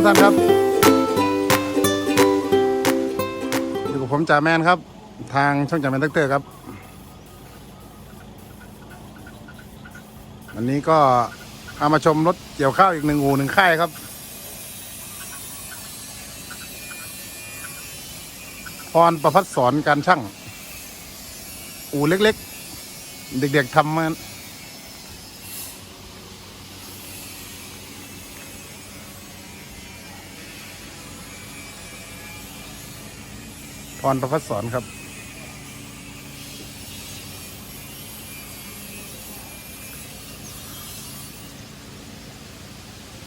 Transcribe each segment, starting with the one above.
ทุกท่านครับอยู่กับผมจ่าแมนครับ ทางช่องจ่าแมนแท็กเตอร์ครับ วันนี้ก็เอามาชมรถเกี่ยวข้าวอีกหนึ่งอูหนึ่งค่ายครับพรประพัฒสอนการช่าง อู่เล็ก ๆ เด็ก ๆทำมา พรประพัฒสอนครับ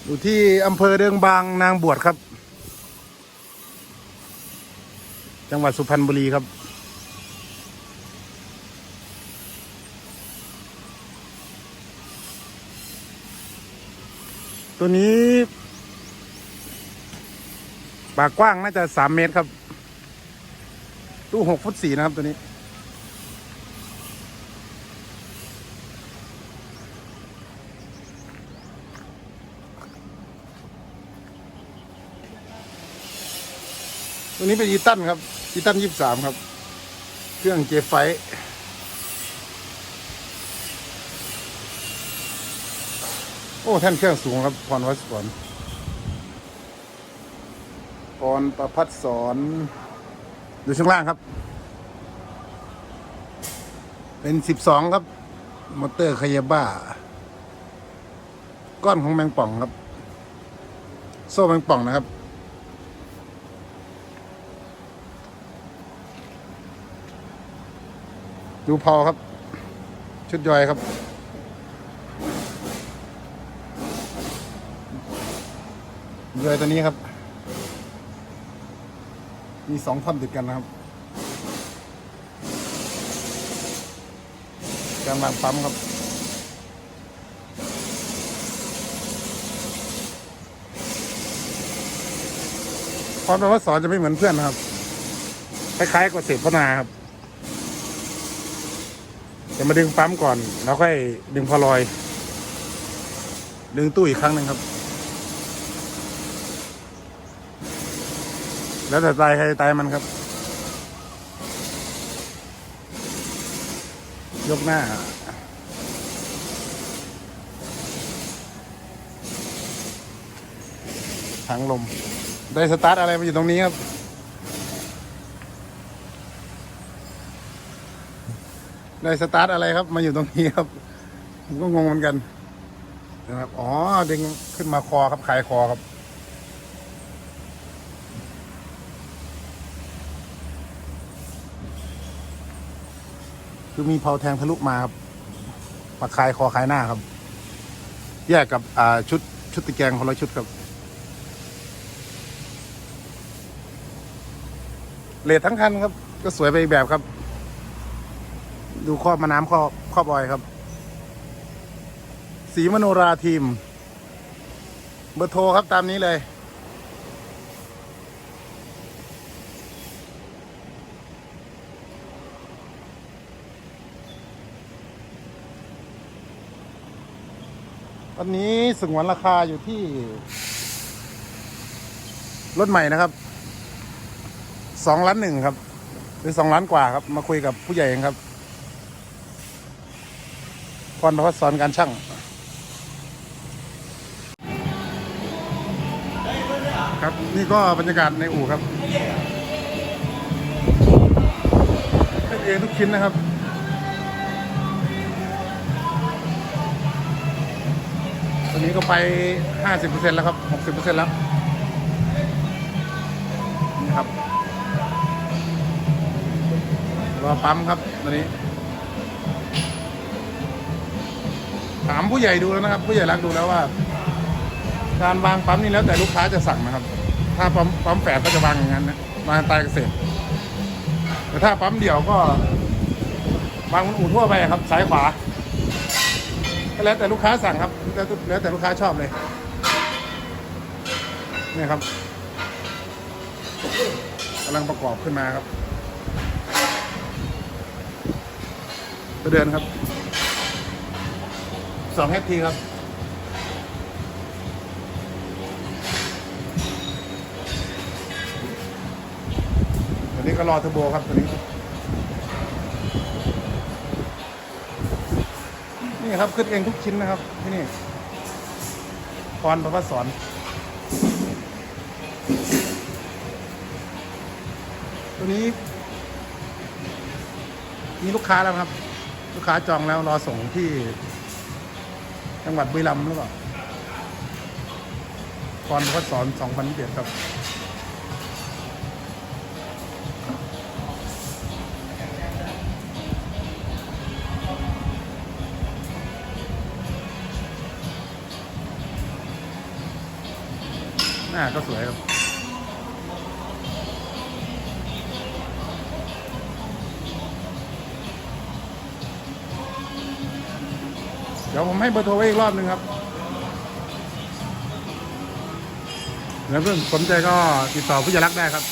อยู่ที่อำเภอเดิงบางนางบวชครับ จังหวัดสุพรรณบุรีครับตัวนี้ ปากกว้างน่าจะสามเมตรครับ ตู้หกฟุตสี่นะครับตัวนี้ ตัวนี้เป็นอีตันครับ อีตันยี่สามครับ เครื่องเจฟไฟโอ้ แท่นเครื่องสูงครับพรวัสสอนพรประพัดสอน ดูช่วงล่างครับ เป็นสิบสองครับ มอเตอร์คายาบ้า ก้อนของแมงป่องครับ โซ่แมงป่องนะครับ ดูพอครับ ชุดย่อยครับย่อยตัวนี้ครับ มีสองท่อนติดกันนะครับการวางปั๊มครับ ความแปลว่าสอนจะไม่เหมือนเพื่อนนะครับ คล้ายๆกับเศษพนาครับ จะมาดึงปั๊มก่อน แล้วค่อยดึงพอลอย ดึงตู้อีกครั้งหนึ่งครับ แล้วแต่ตายใครตายมันครับ ยกหน้า ถังลม ได้สตาร์ทอะไรมาอยู่ตรงนี้ครับ ได้สตาร์ทอะไรครับ มาอยู่ตรงนี้ครับ ผมก็งงเหมือนกันนะครับ อ๋อดึงขึ้นมาคอครับ คลายคอครับ คือมีเพาแทงทะลุมาครับมาคายคอคายหน้าครับ แยกกับอ่าชุดชุดตะแกรงคนละชุดครับเลททั้งคันครับ ก็สวยไปอีกแบบครับ ดูครอบมาน้ำครอบครอบบอยครับ สีมโนราทีม เบอร์โทรครับตามนี้เลย ตอนนี้สงวนราคาอยู่ที่ รถใหม่นะครับ สองล้านหนึ่งครับ หรือสองล้านกว่าครับ มาคุยกับผู้ใหญ่เองครับพรประพัฒสอนการช่างครับนี่ก็บรรยากาศในอู่ครับเป็นเองทุกชิ้นนะครับ ตอนนี้ก็ไป 50%แล้วครับ 60%แล้วนี่ครับรอปั๊มครับตอนนี้ ถามผู้ใหญ่ดูแล้วนะครับ ผู้ใหญ่รักดูแล้วว่า การวางปั๊มนี่แล้วแต่ลูกค้าจะสั่งนะครับ ถ้าปั๊มปั๊มแฝดก็จะวางอย่างนั้นนะวางตายเกษตรแต่ถ้าปั๊มเดี่ยวก็วางบนอู่ทั่วไปครับซ้ายขวา ก็แล้วแต่ลูกค้าสั่งครับแล้วแต่ลูกค้าชอบเลยนี่ครับกำลังประกอบขึ้นมาครับเดือนครับสองเฮปทีครับอันนี้ก็รอเทอร์โบครับตัวนี้ นี่ครับขึ้นเองทุกชิ้นนะครับที่นี่พรประพัสสอนตัวนี้ มีลูกค้าแล้วครับ ลูกค้าจองแล้วรอส่งที่ จังหวัดบุรีรัมย์หรือเปล่าพรประพัสสอนสองพันเจ็ดครับ หน้าก็สวยครับเดี๋ยวผมให้เบอร์โทรไว้อีกรอบหนึ่งครับแล้วเพื่อนสนใจก็ติดต่อผู้ใหญ่รักได้ครับ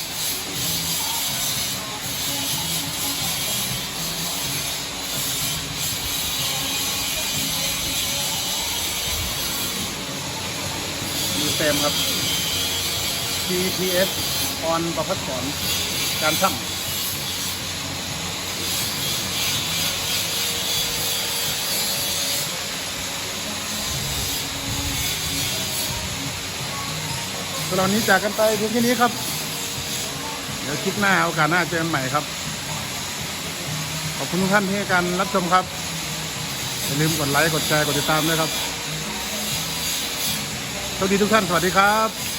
เต็มครับ GPS ออนประพัดสอนการช่างสำหรับวันนี้จากกันไปเพียงแค่นี้ครับ เดี๋ยวคลิปหน้าโอกาสหน้าเจอกันใหม่ครับ ขอบคุณทุกท่านที่ให้การรับชมครับ อย่าลืมกดไลค์ กดแชร์ กดติดตามด้วยครับสวัสดีทุกท่าน สวัสดีครับ